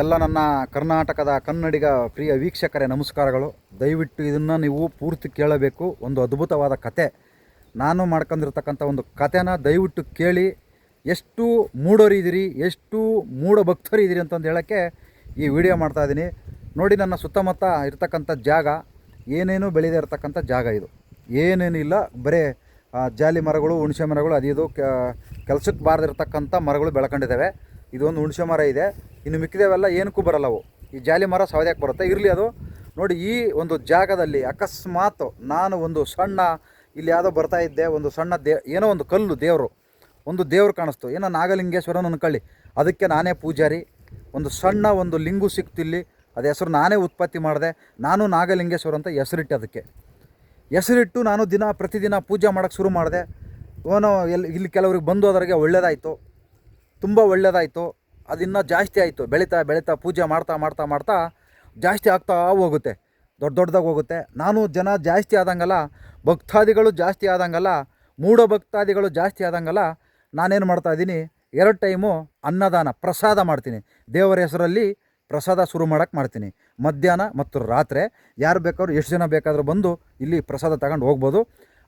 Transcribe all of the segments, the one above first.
ಎಲ್ಲ ನನ್ನ ಕರ್ನಾಟಕದ ಕನ್ನಡಿಗ ಪ್ರಿಯ ವೀಕ್ಷಕರೇ, ನಮಸ್ಕಾರಗಳು. ದಯವಿಟ್ಟು ಇದನ್ನು ನೀವು ಪೂರ್ತಿ ಕೇಳಬೇಕು. ಒಂದು ಅದ್ಭುತವಾದ ಕತೆ. ನಾನು ಮಾಡ್ಕೊಂಡಿರ್ತಕ್ಕಂಥ ಒಂದು ಕತೆನ ದಯವಿಟ್ಟು ಕೇಳಿ, ಎಷ್ಟು ಮೂಡೋರಿದ್ದೀರಿ ಎಷ್ಟು ಮೂಢ ಭಕ್ತರಿದ್ದೀರಿ ಅಂತಂದು ಹೇಳೋಕ್ಕೆ ಈ ವಿಡಿಯೋ ಮಾಡ್ತಾಯಿದ್ದೀನಿ ನೋಡಿ, ನನ್ನ ಸುತ್ತಮುತ್ತ ಇರ್ತಕ್ಕಂಥ ಜಾಗ, ಏನೇನು ಬೆಳೆದೇ ಇರತಕ್ಕಂಥ ಜಾಗ ಇದು. ಏನೇನಿಲ್ಲ ಬರೇ ಜಾಲಿ ಮರಗಳು, ಹುಣಸೆ ಮರಗಳು ಅದು ಇದು ಕೆಲಸಕ್ಕೆ ಬಾರದಿರ್ತಕ್ಕಂಥ ಮರಗಳು ಬೆಳ್ಕೊಂಡಿದ್ದಾವೆ. ಇದೊಂದು ಹುಣಸೆ ಮರ ಇದೆ. ಇನ್ನು ಮಿಕ್ಕಿದೆವೆಲ್ಲ ಏನಕ್ಕೂ ಬರಲ್ಲವು ಈ ಜಾಲಿ ಮರ ಸವದ್ಯಾಕೆ ಬರುತ್ತೆ. ಇರಲಿ ಅದು. ನೋಡಿ ಈ ಒಂದು ಜಾಗದಲ್ಲಿ ಅಕಸ್ಮಾತ್ ನಾನು ಒಂದು ಸಣ್ಣ, ಇಲ್ಲಿ ಯಾವುದೋ ಬರ್ತಾ ಇದ್ದೆ, ಒಂದು ಸಣ್ಣ ದೇ, ಏನೋ ಒಂದು ಕಲ್ಲು ದೇವರು. ಒಂದು ದೇವ್ರು ಕಾಣಿಸ್ತು. ಏನೋ ನಾಗಲಿಂಗೇಶ್ವರನ ಅನ್ಕೊಳ್ಳಿ ಅದಕ್ಕೆ ನಾನೇ ಪೂಜಾರಿ. ಒಂದು ಸಣ್ಣ ಒಂದು ಲಿಂಗು ಸಿಕ್ತಿಲ್ಲಿ ಅದು ಹೆಸರು ನಾನೇ ಉತ್ಪತ್ತಿ ಮಾಡಿದೆ. ನಾನು ನಾಗಲಿಂಗೇಶ್ವರ ಅಂತ ಹೆಸರಿಟ್ಟೆ ಅದಕ್ಕೆ. ಹೆಸರಿಟ್ಟು ನಾನು ದಿನ ಪ್ರತಿದಿನ ಪೂಜೆ ಮಾಡೋಕ್ಕೆ ಶುರು ಮಾಡಿದೆ. ಓನೋ ಎಲ್ಲಿ ಇಲ್ಲಿ ಕೆಲವ್ರಿಗೆ ಬಂದು ಅದರಿಗೆ ಒಳ್ಳೇದಾಯಿತು. ತುಂಬ ಒಳ್ಳೆಯದಾಯಿತು ಅದಿನ್ನೂ ಜಾಸ್ತಿ ಆಯಿತು. ಬೆಳೀತಾ ಬೆಳೀತಾ ಪೂಜೆ ಮಾಡ್ತಾ ಮಾಡ್ತಾ ಮಾಡ್ತಾ ಜಾಸ್ತಿ ಆಗ್ತಾ ಹೋಗುತ್ತೆ. ದೊಡ್ಡ ದೊಡ್ಡದಾಗಿ ಹೋಗುತ್ತೆ. ನಾನು ಜನ ಜಾಸ್ತಿ ಆದಂಗಲ್ಲ, ಭಕ್ತಾದಿಗಳು ಜಾಸ್ತಿ ಆದಂಗಲ್ಲ, ಮೂಢ ಭಕ್ತಾದಿಗಳು ಜಾಸ್ತಿ ಆದಂಗಲ್ಲ, ನಾನೇನು ಮಾಡ್ತಾಯಿದ್ದೀನಿ ಎರಡು ಟೈಮು ಅನ್ನದಾನ, ಪ್ರಸಾದ ಮಾಡ್ತೀನಿ. ದೇವರ ಹೆಸರಲ್ಲಿ ಪ್ರಸಾದ ಶುರು ಮಾಡೋಕ್ಕೆ ಮಾಡ್ತೀನಿ. ಮಧ್ಯಾಹ್ನ ಮತ್ತು ರಾತ್ರಿ ಯಾರು ಬೇಕಾದ್ರೂ, ಎಷ್ಟು ಜನ ಬೇಕಾದರೂ ಬಂದು ಇಲ್ಲಿ ಪ್ರಸಾದ ತಗೊಂಡು ಹೋಗ್ಬೋದು.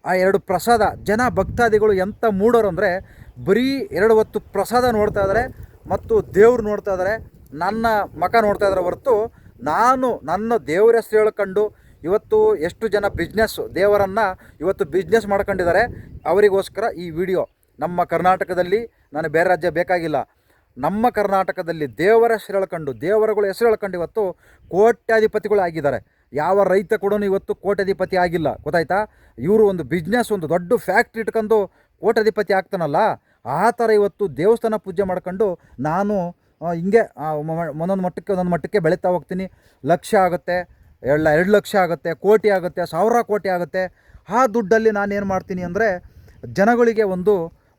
ಆ ಎರಡು ಪ್ರಸಾದ ಜನ ಭಕ್ತಾದಿಗಳು ಎಂಥ ಮೂಡೋರು ಅಂದರೆ ಬರೀ ಎರಡು ಹೊತ್ತು ಪ್ರಸಾದ ನೋಡ್ತಾ ಇದ್ದಾರೆ ಮತ್ತು ದೇವ್ರು ನೋಡ್ತಾ ಇದ್ದಾರೆ, ನನ್ನ ಮಕ ನೋಡ್ತಾ ಇದ್ದಾರೆ ಹೊರತು ನಾನು ನನ್ನ ದೇವ್ರ ಹೆಸರು ಹೇಳ್ಕೊಂಡು ಇವತ್ತು ಎಷ್ಟು ಜನ ಬಿಸ್ನೆಸ್ ದೇವರನ್ನು ಇವತ್ತು ಬಿಸ್ನೆಸ್ ಮಾಡ್ಕೊಂಡಿದ್ದಾರೆ, ಅವರಿಗೋಸ್ಕರ ಈ ವಿಡಿಯೋ. ನಮ್ಮ ಕರ್ನಾಟಕದಲ್ಲಿ ನಾನು ಬೇರೆ ರಾಜ್ಯ ಬೇಕಾಗಿಲ್ಲ. ನಮ್ಮ ಕರ್ನಾಟಕದಲ್ಲಿ ದೇವರ ಹೆಸರು ಹೇಳ್ಕೊಂಡು, ದೇವರುಗಳ ಹೆಸರು ಹೇಳ್ಕೊಂಡು ಇವತ್ತು ಕೋಟ್ಯಾಧಿಪತಿಗಳು ಆಗಿದ್ದಾರೆ. ಯಾವ ರೈತ ಕೂಡ ಇವತ್ತು ಕೋಟ್ಯಾಧಿಪತಿ ಆಗಿಲ್ಲ, ಗೊತ್ತಾಯ್ತಾ? ಇವರು ಒಂದು ಬಿಸ್ನೆಸ್ ಒಂದು ದೊಡ್ಡ ಫ್ಯಾಕ್ಟ್ರಿ ಇಟ್ಕೊಂಡು ಕೋಟ್ಯಾಧಿಪತಿ ಆಗ್ತಾನಲ್ಲ, ಆ ಥರ ಇವತ್ತು ದೇವಸ್ಥಾನ ಪೂಜೆ ಮಾಡ್ಕೊಂಡು ನಾನು ಹಿಂಗೆ ಒಂದೊಂದು ಮಟ್ಟಕ್ಕೆ ಒಂದೊಂದು ಮಟ್ಟಕ್ಕೆ ಬೆಳೀತಾ ಹೋಗ್ತೀನಿ. ಲಕ್ಷ ಆಗುತ್ತೆ, ಎಲ್ಲ ಎರಡು ಲಕ್ಷ ಆಗುತ್ತೆ, ಕೋಟಿ ಆಗುತ್ತೆ, ಸಾವಿರ ಕೋಟಿ ಆಗುತ್ತೆ. ಆ ದುಡ್ಡಲ್ಲಿ ನಾನು ಏನು ಮಾಡ್ತೀನಿ ಅಂದರೆ, ಜನಗಳಿಗೆ ಒಂದು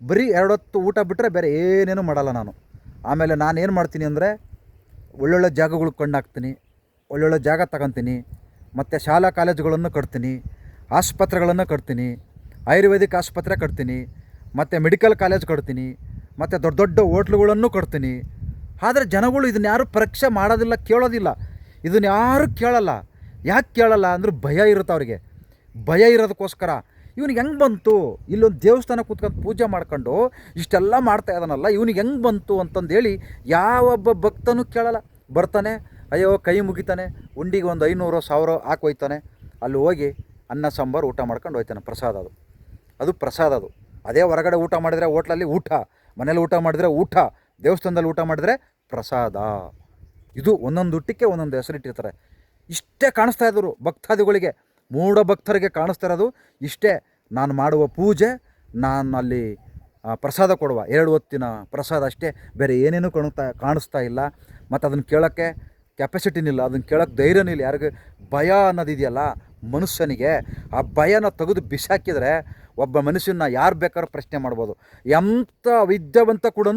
ಬರೀ ಎರಡೊತ್ತು ಊಟ ಬಿಟ್ಟರೆ ಬೇರೆ ಏನೇನು ಮಾಡಲ್ಲ ನಾನು. ಆಮೇಲೆ ನಾನು ಏನು ಮಾಡ್ತೀನಿ ಅಂದರೆ, ಒಳ್ಳೊಳ್ಳೆ ಜಾಗಗಳು ಕೊಂಡಾಕ್ತೀನಿ ಒಳ್ಳೊಳ್ಳೆ ಜಾಗ ತಗೊತೀನಿ, ಮತ್ತು ಶಾಲಾ ಕಾಲೇಜುಗಳನ್ನು ಕಟ್ತೀನಿ, ಆಸ್ಪತ್ರೆಗಳನ್ನು ಕಟ್ತೀನಿ ಆಯುರ್ವೇದಿಕ್ ಆಸ್ಪತ್ರೆ ಕಟ್ತೀನಿ, ಮತ್ತು ಮೆಡಿಕಲ್ ಕಾಲೇಜ್ ಕಟ್ತೀನಿ, ಮತ್ತು ದೊಡ್ಡ ದೊಡ್ಡ ಹೋಟ್ಲುಗಳನ್ನು ಕಟ್ತೀನಿ. ಆದರೆ ಜನಗಳು ಇದನ್ನ ಯಾರು ಪರೀಕ್ಷೆ ಮಾಡೋದಿಲ್ಲ, ಕೇಳೋದಿಲ್ಲ. ಇದನ್ನ ಯಾರೂ ಕೇಳಲ್ಲ. ಯಾಕೆ ಕೇಳಲ್ಲ ಅಂದ್ರೆ ಭಯ ಇರುತ್ತೆ ಅವರಿಗೆ. ಭಯ ಇರೋದಕ್ಕೋಸ್ಕರ. ಇವ್ನಿಗೆ ಹೆಂಗೆ ಬಂತು? ಇಲ್ಲೊಂದು ದೇವಸ್ಥಾನ ಕೂತ್ಕೊಂಡು ಪೂಜೆ ಮಾಡ್ಕೊಂಡು ಇಷ್ಟೆಲ್ಲ ಮಾಡ್ತಾ ಇದ್ದಾನಲ್ಲ ಇವ್ನಿಗೆ ಹೆಂಗೆ ಬಂತು ಅಂತಂದೇಳಿ ಯಾವೊಬ್ಬ ಭಕ್ತನೂ ಕೇಳಲ್ಲ. ಬರ್ತಾನೆ, ಅಯ್ಯೋ ಕೈ ಮುಗಿತಾನೆ, ಉಂಡಿಗೆ ಒಂದು ಐನೂರು, ಸಾವಿರ ಹಾಕೋಯ್ತಾನೆ ಅಲ್ಲಿ ಹೋಗಿ ಅನ್ನ, ಸಾಂಬಾರು ಊಟ ಮಾಡ್ಕೊಂಡು ಹೋಯ್ತಾನೆ ಪ್ರಸಾದ ಅದು. ಅದು ಪ್ರಸಾದ ಅದು. ಅದೇ ಹೊರಗಡೆ ಊಟ ಮಾಡಿದರೆ ಹೋಟ್ಲಲ್ಲಿ ಊಟ, ಮನೇಲಿ ಊಟ ಮಾಡಿದರೆ ಊಟ, ದೇವಸ್ಥಾನದಲ್ಲಿ ಊಟ ಮಾಡಿದರೆ ಪ್ರಸಾದ. ಇದು ಒಂದೊಂದು ಊಟಕ್ಕೆ ಒಂದೊಂದು ಹೆಸರಿಟ್ಟಿರ್ತಾರೆ ಇಷ್ಟೇ ಕಾಣಿಸ್ತಾ ಇದ್ರು ಭಕ್ತಾದಿಗಳಿಗೆ. ಮೂಢ ಭಕ್ತರಿಗೆ ಕಾಣಿಸ್ತಾ ಇರೋದು ಇಷ್ಟೇ. ನಾನು ಮಾಡುವ ಪೂಜೆ, ನಾನು ಅಲ್ಲಿ ಪ್ರಸಾದ ಕೊಡುವ. ಎರಡು ಹೊತ್ತಿನ ಪ್ರಸಾದ ಅಷ್ಟೇ. ಬೇರೆ ಏನೇನೂ ಕಾಣುತ್ತಾ, ಕಾಣಿಸ್ತಾ ಇಲ್ಲ. ಮತ್ತು ಅದನ್ನು ಕೇಳೋಕ್ಕೆ ಕೆಪಾಸಿಟಿನಿಲ್ಲ ಅದನ್ನು ಕೇಳೋಕ್ಕೆ ಧೈರ್ಯನೂ ಇಲ್ಲ ಯಾರಿಗೆ ಭಯ ಅನ್ನೋದಿದೆಯಲ್ಲ ಮನುಷ್ಯನಿಗೆ. ಆ ಭಯನ ತೆಗೆದು ಬಿಸಾಕಿದರೆ ಒಬ್ಬ ಮನುಷ್ಯನ ಯಾರು ಬೇಕಾದ್ರೂ ಪ್ರಶ್ನೆ ಮಾಡ್ಬೋದು. ಎಂಥ ವಿದ್ಯಾವಂತ ಕೂಡ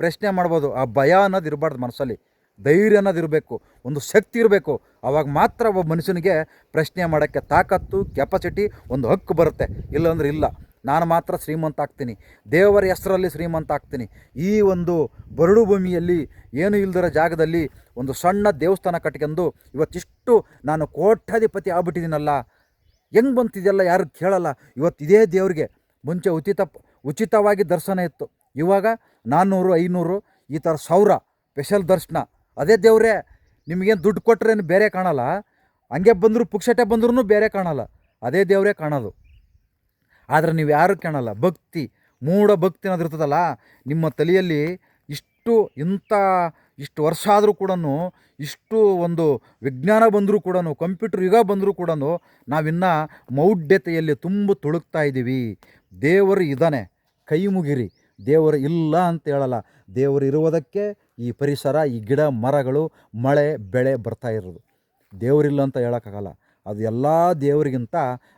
ಪ್ರಶ್ನೆ ಮಾಡ್ಬೋದು. ಆ ಭಯ ಅನ್ನೋದು ಇರಬಾರ್ದು ಮನಸ್ಸಲ್ಲಿ. ಧೈರ್ಯ ಅನ್ನೋದು ಇರಬೇಕು. ಒಂದು ಶಕ್ತಿ ಇರಬೇಕು. ಆವಾಗ ಮಾತ್ರ ಒಬ್ಬ ಮನುಷ್ಯನಿಗೆ ಪ್ರಶ್ನೆ ಮಾಡೋಕ್ಕೆ ತಾಕತ್ತು ಕೆಪಾಸಿಟಿ ಒಂದು ಹಕ್ಕು ಬರುತ್ತೆ. ಇಲ್ಲಾಂದ್ರೆ ಇಲ್ಲ. ನಾನು ಮಾತ್ರ ಶ್ರೀಮಂತ ಆಗ್ತೀನಿ. ದೇವರ ಹೆಸರಲ್ಲಿ ಶ್ರೀಮಂತ ಆಗ್ತೀನಿ. ಈ ಒಂದು ಬರಡು ಭೂಮಿಯಲ್ಲಿ ಏನು ಇಲ್ದಿರೋ ಜಾಗದಲ್ಲಿ ಒಂದು ಸಣ್ಣ ದೇವಸ್ಥಾನ ಕಟ್ಕೊಂಡು ಇವತ್ತಿಷ್ಟು ನಾನು ಕೋಟ್ಯಾಧಿಪತಿ ಆಗ್ಬಿಟ್ಟಿದ್ದೀನಲ್ಲ ಹೆಂಗೆ ಬಂತಿದೆಯಲ್ಲ ಯಾರು ಕೇಳಲ್ಲ. ಇವತ್ತು ಇದೇ ದೇವ್ರಿಗೆ ಮುಂಚೆ ಉಚಿತ ಉಚಿತವಾಗಿ ದರ್ಶನ ಇತ್ತು. ಇವಾಗ ನಾನ್ನೂರು ಐನೂರು, ಈ ಥರ ಸಾವಿರ ಸ್ಪೆಷಲ್ ದರ್ಶನ. ಅದೇ ದೇವರೇ, ನಿಮಗೇನು ದುಡ್ಡು ಕೊಟ್ಟರೇನು ಬೇರೆ ಕಾಣಲ್ಲ. ಹಂಗೆ ಬಂದರೂ, ಪುಕ್ಷಟೆ ಬಂದ್ರೂ ಬೇರೆ ಕಾಣಲ್ಲ. ಅದೇ ದೇವರೇ ಕಾಣೋದು. ಆದರೆ ನೀವು ಯಾರು ಕಾಣಲ್ಲ ಭಕ್ತಿ, ಮೂಢ ಭಕ್ತಿ ಅನ್ನೋದು ಇರ್ತದಲ್ಲ ನಿಮ್ಮ ತಲೆಯಲ್ಲಿ ಇಷ್ಟು ಇಂಥ ಇಷ್ಟು ವರ್ಷ ಆದರೂ ಕೂಡ ಇಷ್ಟು ಒಂದು ವಿಜ್ಞಾನ ಬಂದರೂ ಕೂಡ ಕಂಪ್ಯೂಟರ್ ಯುಗ ಬಂದರೂ ಕೂಡ ನಾವಿನ್ನ ಮೌಢ್ಯತೆಯಲ್ಲಿ ತುಂಬ ತುಳುಕ್ತಾ ಇದ್ದೀವಿ. ದೇವರು ಇದ್ದಾನೆ ಕೈ ಮುಗಿರಿ. ದೇವರು ಇಲ್ಲ ಅಂತ ಹೇಳಲ್ಲ. ದೇವರು ಇರುವುದಕ್ಕೆ ಈ ಪರಿಸರ, ಈ ಗಿಡ, ಮರಗಳು, ಮಳೆ, ಬೆಳೆ ಬರ್ತಾ ಇರೋದು. ದೇವರಿಲ್ಲ ಅಂತ ಹೇಳೋಕ್ಕಾಗಲ್ಲ. ಅದು ಎಲ್ಲ ದೇವರಿಗಿಂತ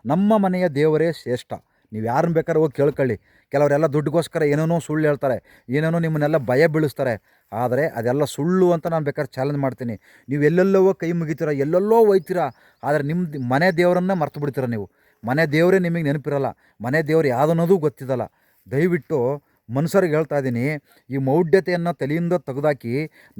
ನಮ್ಮ ಮನೆಯ ದೇವರೇ ಶ್ರೇಷ್ಠ. ನೀವು ಯಾರನ್ನ ಬೇಕಾದ್ರೆ ಹೋಗಿ ಕೇಳ್ಕೊಳ್ಳಿ. ಕೆಲವರೆಲ್ಲ ದುಡ್ಡಿಗೋಸ್ಕರ ಏನೇನೋ ಸುಳ್ಳು ಹೇಳ್ತಾರೆ, ಏನೇನೋ ನಿಮ್ಮನ್ನೆಲ್ಲ ಭಯ ಬೀಳಿಸ್ತಾರೆ. ಆದರೆ ಅದೆಲ್ಲ ಸುಳ್ಳು ಅಂತ ನಾನು ಬೇಕಾದ್ರೆ ಚಾಲೆಂಜ್ ಮಾಡ್ತೀನಿ. ನೀವು ಎಲ್ಲೆಲ್ಲೋ ಕೈ ಮುಗಿತೀರ, ಎಲ್ಲೆಲ್ಲೋ ಒಯ್ತೀರಾ ಆದರೆ ನಿಮ್ಮ ಮನೆ ದೇವರನ್ನ ಮರ್ತು ಬಿಡ್ತೀರ ನೀವು. ಮನೆ ದೇವರೇ ನಿಮಗೆ ನೆನಪಿರಲ್ಲ. ಮನೆ ದೇವ್ರು ಯಾವುದನ್ನೋದು ಗೊತ್ತಿದ್ದಲ್ಲ. ದಯವಿಟ್ಟು ಮನುಷ್ಯರಿಗೆ ಹೇಳ್ತಾ ಇದ್ದೀನಿ ಈ ಮೌಢ್ಯತೆಯನ್ನು ತಲೆಯಿಂದ ತೆಗೆದಾಕಿ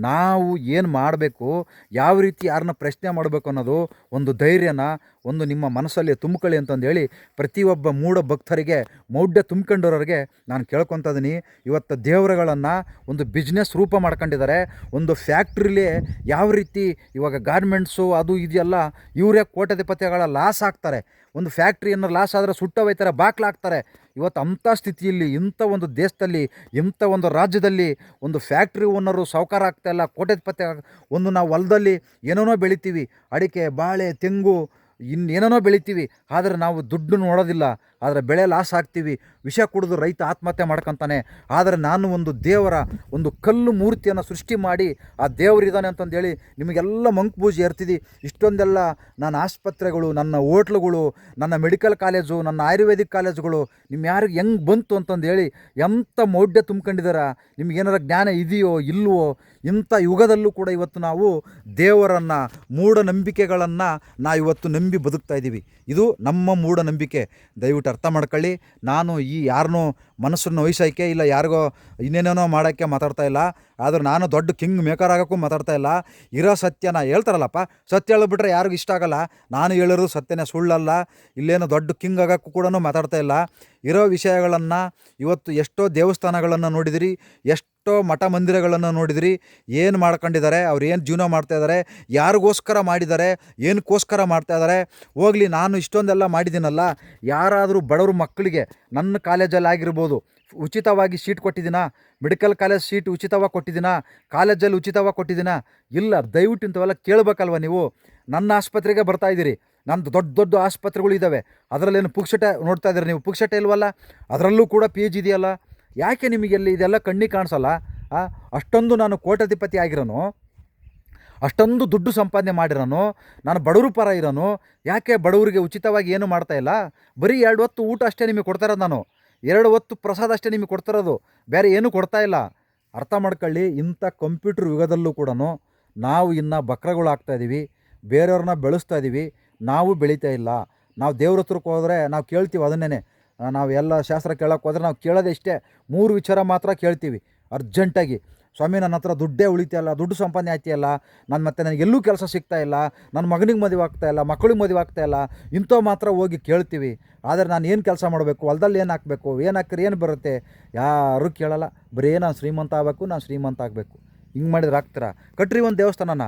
ನಾವು ಏನು ಮಾಡಬೇಕು, ಯಾವ ರೀತಿ ಯಾರನ್ನ ಪ್ರಶ್ನೆ ಮಾಡಬೇಕು ಅನ್ನೋದು ಒಂದು ಧೈರ್ಯನ, ಒಂದು ನಿಮ್ಮ ಮನಸ್ಸಲ್ಲಿ ತುಂಬ್ಕೊಳ್ಳಿ ಅಂತಂದೇಳಿ ಪ್ರತಿಯೊಬ್ಬ ಮೂಢ ಭಕ್ತರಿಗೆ, ಮೌಢ್ಯ ತುಂಬ್ಕೊಂಡಿರೋರಿಗೆ ನಾನು ಕೇಳ್ಕೊತಾ ಇದ್ದೀನಿ ಇವತ್ತು ದೇವರುಗಳನ್ನು ಒಂದು ಬಿಸ್ನೆಸ್ ರೂಪ ಮಾಡ್ಕೊಂಡಿದ್ದಾರೆ. ಒಂದು ಫ್ಯಾಕ್ಟ್ರಿಲಿ ಯಾವ ರೀತಿ ಇವಾಗ ಗಾರ್ಮೆಂಟ್ಸು ಅದು ಇದೆಯಲ್ಲ ಇವರೇ ಕೋಟ್ಯಾಧಿಪತಿಗಳ ಲಾಸ್ ಆಗ್ತಾರೆ. ಒಂದು ಫ್ಯಾಕ್ಟ್ರಿ ಅನ್ನೋ ಲಾಸ್ ಆದರೆ ಸುಟ್ಟ ಹೋಯ್ತಾರೆ ಬಾಕ್ಲಾಗ್ತಾರೆ ಇವತ್ತು ಅಂಥ ಸ್ಥಿತಿಯಲ್ಲಿ, ಇಂಥ ಒಂದು ದೇಶದಲ್ಲಿ, ಇಂಥ ಒಂದು ರಾಜ್ಯದಲ್ಲಿ ಒಂದು ಫ್ಯಾಕ್ಟ್ರಿ ಓನರು ಸಾವುಕಾರ ಆಗ್ತಾ ಇಲ್ಲ ಕೋಟೆ ಪತ್ತೆ ಒಂದು ನಾವು ಹೊಲದಲ್ಲಿ ಏನೇನೋ ಬೆಳಿತೀವಿ. ಅಡಿಕೆ, ಬಾಳೆ, ತೆಂಗು ಇನ್ನೇನೇನೋ ಬೆಳಿತೀವಿ. ಆದರೆ ನಾವು ದುಡ್ಡು ನೋಡೋದಿಲ್ಲ. ಆದರೆ ಬೆಳೆ ಲಾಸ್ ಆಗ್ತೀವಿ. ವಿಷ ಕುಡಿದು ರೈತ ಆತ್ಮಹತ್ಯೆ ಮಾಡ್ಕೊತಾನೆ. ಆದರೆ ನಾನು ಒಂದು ದೇವರ ಒಂದು ಕಲ್ಲು ಮೂರ್ತಿಯನ್ನು ಸೃಷ್ಟಿ ಮಾಡಿ ಆ ದೇವರಿದ್ದಾನೆ ಅಂತಂದೇಳಿ ನಿಮಗೆಲ್ಲ ಮಂಕ್ ಪೂಜೆ ಇರ್ತಿದ್ದು ಇಷ್ಟೊಂದೆಲ್ಲ ನನ್ನ ಆಸ್ಪತ್ರೆಗಳು, ನನ್ನ ಹೋಟ್ಲುಗಳು, ನನ್ನ ಮೆಡಿಕಲ್ ಕಾಲೇಜು, ನನ್ನ ಆಯುರ್ವೇದಿಕ್ ಕಾಲೇಜುಗಳು ನಿಮ್ಮ ಯಾರಿಗೆ ಹೆಂಗೆ ಬಂತು ಅಂತಂದೇಳಿ ಎಂಥ ಮೌಢ್ಯ ತುಂಬ್ಕೊಂಡಿದಾರ? ನಿಮ್ಗೇನಾರ ಜ್ಞಾನ ಇದೆಯೋ ಇಲ್ಲವೋ ಇಂಥ ಯುಗದಲ್ಲೂ ಕೂಡ ಇವತ್ತು ನಾವು ದೇವರನ್ನು, ಮೂಢನಂಬಿಕೆಗಳನ್ನು ನಾವು ಇವತ್ತು ನಂಬಿ ಬದುಕ್ತಾ ಇದ್ದೀವಿ ಇದು ನಮ್ಮ ಮೂಢನಂಬಿಕೆ. ದಯವಿಟ್ಟು ಅರ್ಥ ಮಾಡ್ಕೊಳ್ಳಿ. ನಾನು ಈ ಯಾರನ್ನೂ ಮನಸ್ಸನ್ನು ವಹಿಸೋಕ್ಕೆ ಇಲ್ಲ ಯಾರಿಗೋ ಇನ್ನೇನೇನೋ ಮಾಡೋಕ್ಕೆ ಮಾತಾಡ್ತಾ ಇಲ್ಲ. ಆದ್ರೆ ನಾನು ದೊಡ್ಡ ಕಿಂಗ್ ಮೇಕರ್ ಆಗೋಕ್ಕೂ ಮಾತಾಡ್ತಾ ಇಲ್ಲ. ಇರೋ ಸತ್ಯನ ಹೇಳ್ತಾರಲ್ಲಪ್ಪ, ಸತ್ಯ ಹೇಳ್ಬಿಟ್ರೆ ಯಾರಿಗೂ ಇಷ್ಟ ಆಗಲ್ಲ. ನಾನು ಹೇಳಿರೋದು ಸತ್ಯನೇ, ಸುಳ್ಳಲ್ಲ. ಇಲ್ಲೇನು ದೊಡ್ಡ ಕಿಂಗ್ ಆಗೋಕ್ಕೂ ಕೂಡ ಮಾತಾಡ್ತಾ ಇಲ್ಲ. ಇರೋ ವಿಷಯಗಳನ್ನು ಇವತ್ತು ಎಷ್ಟೋ ದೇವಸ್ಥಾನಗಳನ್ನು ನೋಡಿದಿರಿ, ಎಷ್ಟೋ ಮಠ ಮಂದಿರಗಳನ್ನು ನೋಡಿದಿರಿ. ಏನು ಮಾಡ್ಕೊಂಡಿದ್ದಾರೆ, ಅವ್ರು ಏನು ಜೀವನ ಮಾಡ್ತಾ ಇದ್ದಾರೆ ಯಾರಿಗೋಸ್ಕರ ಮಾಡಿದ್ದಾರೆ ಏನಕ್ಕೋಸ್ಕರ ಮಾಡ್ತಾ ಇದ್ದಾರೆ ಹೋಗ್ಲಿ, ನಾನು ಇಷ್ಟೊಂದೆಲ್ಲ ಮಾಡಿದ್ದೀನಲ್ಲ. ಯಾರಾದರೂ ಬಡವ್ರ ಮಕ್ಕಳಿಗೆ ನನ್ನ ಕಾಲೇಜಲ್ಲಿ ಆಗಿರ್ಬೋದು ಉಚಿತವಾಗಿ ಸೀಟ್ ಕೊಟ್ಟಿದ್ದೀನಾ? ಮೆಡಿಕಲ್ ಕಾಲೇಜ್ ಸೀಟ್ ಉಚಿತವಾಗಿ ಕೊಟ್ಟಿದ್ದೀನಾ? ಕಾಲೇಜಲ್ಲಿ ಉಚಿತವಾಗಿ ಕೊಟ್ಟಿದ್ದೀನಾ? ಇಲ್ಲ, ದಯವಿಟ್ಟು ಇಂಥವೆಲ್ಲ ಕೇಳಬೇಕಲ್ವ ನೀವು? ನನ್ನ ಆಸ್ಪತ್ರೆಗೆ ಬರ್ತಾ ಇದ್ದೀರಿ. ನಂದು ದೊಡ್ಡ ದೊಡ್ಡ ಆಸ್ಪತ್ರೆಗಳು ಇದ್ದಾವೆ. ಅದರಲ್ಲೇನು ಪುಕ್ಷಟ ನೋಡ್ತಾ ಇದ್ದೀರಿ ನೀವು? ಪುಕ್ಷಟ ಇಲ್ವಲ್ಲ? ಅದರಲ್ಲೂ ಕೂಡ ಪಿ ಜಿ ಇದೆಯಲ್ಲ? ಯಾಕೆ ನಿಮಗೆ ನಿಮಗೆಲ್ಲಿ ಇದೆಲ್ಲ ಕಣ್ಣಿಗೆ ಕಾಣಿಸಲ್ಲ? ಅಷ್ಟೊಂದು ನಾನು ಕೋಟಾಧಿಪತಿ ಆಗಿರೋನು. ಅಷ್ಟೊಂದು ದುಡ್ಡು ಸಂಪಾದನೆ ಮಾಡಿರೋನು. ನಾನು ಬಡವರು ಪರ ಇರೋನು. ಯಾಕೆ ಬಡವರಿಗೆ ಉಚಿತವಾಗಿ ಏನು ಮಾಡ್ತಾ ಇಲ್ಲ? ಬರೀ ಎರಡು ಹೊತ್ತು ಊಟ ಅಷ್ಟೇ ನಿಮಗೆ ಕೊಡ್ತಾ ನಾನು. ಎರಡು ಹೊತ್ತು ಪ್ರಸಾದ ಅಷ್ಟೇ ನಿಮಗೆ ಕೊಡ್ತಿರೋದು. ಬೇರೆ ಏನೂ ಕೊಡ್ತಾ ಇಲ್ಲ. ಅರ್ಥ ಮಾಡ್ಕೊಳ್ಳಿ, ಇಂಥ ಕಂಪ್ಯೂಟ್ರ್ ಯುಗದಲ್ಲೂ ಕೂಡ ನಾವು ಇನ್ನು ಬಕ್ರಗಳು ಆಗ್ತಾ ಇದ್ದೀವಿ ಬೇರೆಯವ್ರನ್ನ ಬೆಳೆಸ್ತಾ ಇದ್ದೀವಿ ನಾವು ಬೆಳೀತಾ ಇಲ್ಲ. ನಾವು ದೇವ್ರ ಹತ್ರಕ್ಕೆ ಹೋದರೆ ನಾವು ಕೇಳ್ತೀವಿ ಅದನ್ನೇ ನಾವು ಎಲ್ಲ ಶಾಸ್ತ್ರ ಕೇಳೋಕ್ಕೆ ಹೋದರೆ ನಾವು ಕೇಳೋದೇ ಇಷ್ಟೇ. ಮೂರು ವಿಚಾರ ಮಾತ್ರ ಕೇಳ್ತೀವಿ, ಅರ್ಜೆಂಟಾಗಿ. ಸ್ವಾಮಿ ನನ್ನ ಹತ್ರ ದುಡ್ಡೇ ಉಳಿತಾಯಲ್ಲ ದುಡ್ಡು ಸಂಪಾದನೆ ಆಯ್ತಿಯಲ್ಲ ನಾನು ಮತ್ತೆ ನನಗೆ ಎಲ್ಲೂ ಕೆಲಸ ಸಿಗ್ತಾ ಇಲ್ಲ ನನ್ನ ಮಗನಿಗೆ ಮದುವೆ ಆಗ್ತಾ ಇಲ್ಲ, ಮಕ್ಕಳಿಗೆ ಮದುವೆ ಆಗ್ತಾ ಇಲ್ಲ, ಇಂಥವು ಮಾತ್ರ ಹೋಗಿ ಕೇಳ್ತೀವಿ. ಆದರೆ ನಾನು ಏನು ಕೆಲಸ ಮಾಡಬೇಕು? ಹೊಲದಲ್ಲಿ ಏನು ಹಾಕಬೇಕು? ಏನು ಹಾಕಿದ್ರೆ ಏನು ಬರುತ್ತೆ? ಯಾರೂ ಕೇಳಲ್ಲ. ಬರೀ ನಾನು ಶ್ರೀಮಂತ ಆಗಬೇಕು, ನಾನು ಶ್ರೀಮಂತ ಆಗಬೇಕು. ಹಿಂಗೆ ಮಾಡಿದ್ರೆ ಆಗ್ತೀರಾ? ಕಟ್ರಿ ಒಂದು ದೇವಸ್ಥಾನನ.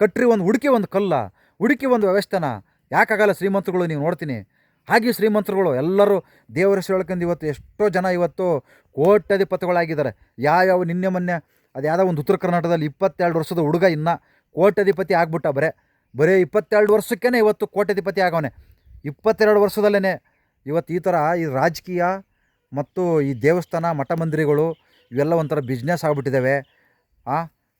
ಕಟ್ರಿ ಒಂದು ಹುಡುಕಿ ಒಂದು ಕಲ್ಲ. ಹುಡುಕಿ ಒಂದು ವ್ಯವಸ್ಥೆನ. ಯಾಕಾಗಲ್ಲ ಶ್ರೀಮಂತರುಗಳು? ನೀವು ನೋಡ್ತೀನಿ. ಹಾಗೆ ಶ್ರೀಮಂತರುಗಳು ಎಲ್ಲರೂ ದೇವರ ಹೆಸರು ಹೇಳ್ಕೊಂಡು ಇವತ್ತು ಎಷ್ಟೋ ಜನ ಇವತ್ತು ಕೋಟ್ಯಾಧಿಪತಿಗಳಾಗಿದ್ದಾರೆ. ಯಾವ್ಯಾವ ನಿನ್ನೆ ಮೊನ್ನೆ ಅದು ಯಾವುದೋ ಒಂದು ಉತ್ತರ ಕರ್ನಾಟಕದಲ್ಲಿ ಇಪ್ಪತ್ತೆರಡು ವರ್ಷದ ಹುಡುಗ ಇನ್ನ ಕೋಟ್ಯಧಿಪತಿ ಆಗ್ಬಿಟ್ಟ ಬರೇ. ಬರೀ ಇಪ್ಪತ್ತೆರಡು ವರ್ಷಕ್ಕೇ ಇವತ್ತು ಕೋಟ್ಯಧಿಪತಿ ಆಗವನೆ. ಇಪ್ಪತ್ತೆರಡು ವರ್ಷದಲ್ಲೇ ಇವತ್ತು ಈ ಥರ ಈ ರಾಜಕೀಯ ಮತ್ತು ಈ ದೇವಸ್ಥಾನ ಮಠ ಮಂದಿರಗಳು ಇವೆಲ್ಲ ಒಂಥರ ಬಿಸ್ನೆಸ್ ಆಗಿಬಿಟ್ಟಿದ್ದಾವೆ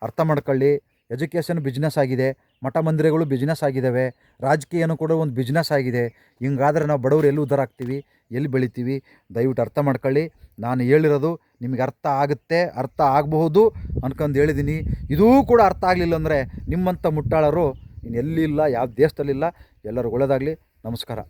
ಅರ್ಥ ಮಾಡ್ಕೊಳ್ಳಿ. ಎಜುಕೇಷನ್ ಬಿಸ್ನೆಸ್ ಆಗಿದೆ. ಮಠ ಮಂದಿರಗಳು ಬಿಸ್ನೆಸ್ ಆಗಿದ್ದಾವೆ ರಾಜಕೀಯನೂ ಕೂಡ ಒಂದು ಬಿಸ್ನೆಸ್ ಆಗಿದೆ. ಹಿಂಗಾದ್ರೆ ನಾವು ಬಡವರು ಎಲ್ಲಿ ಉದ್ಧಾರ ಆಗ್ತೀವಿ? ಎಲ್ಲಿ ಬೆಳಿತೀವಿ? ದಯವಿಟ್ಟು ಅರ್ಥ ಮಾಡ್ಕೊಳ್ಳಿ. ನಾನು ಹೇಳಿರೋದು ನಿಮಗೆ ಅರ್ಥ ಆಗುತ್ತೆ, ಅರ್ಥ ಆಗಬಹುದು ಅನ್ಕೊಂಡು ಹೇಳಿದ್ದೀನಿ ಇದೂ ಕೂಡ ಅರ್ಥ ಆಗಲಿಲ್ಲ ಅಂದರೆ ನಿಮ್ಮಂಥ ಮುಟ್ಟಾಳರು ಇನ್ನು ಎಲ್ಲಿಲ್ಲ ಯಾವ ದೇಶದಲ್ಲಿಲ್ಲ ಎಲ್ಲರೂ ಒಳ್ಳೆಯದಾಗಲಿ ನಮಸ್ಕಾರ.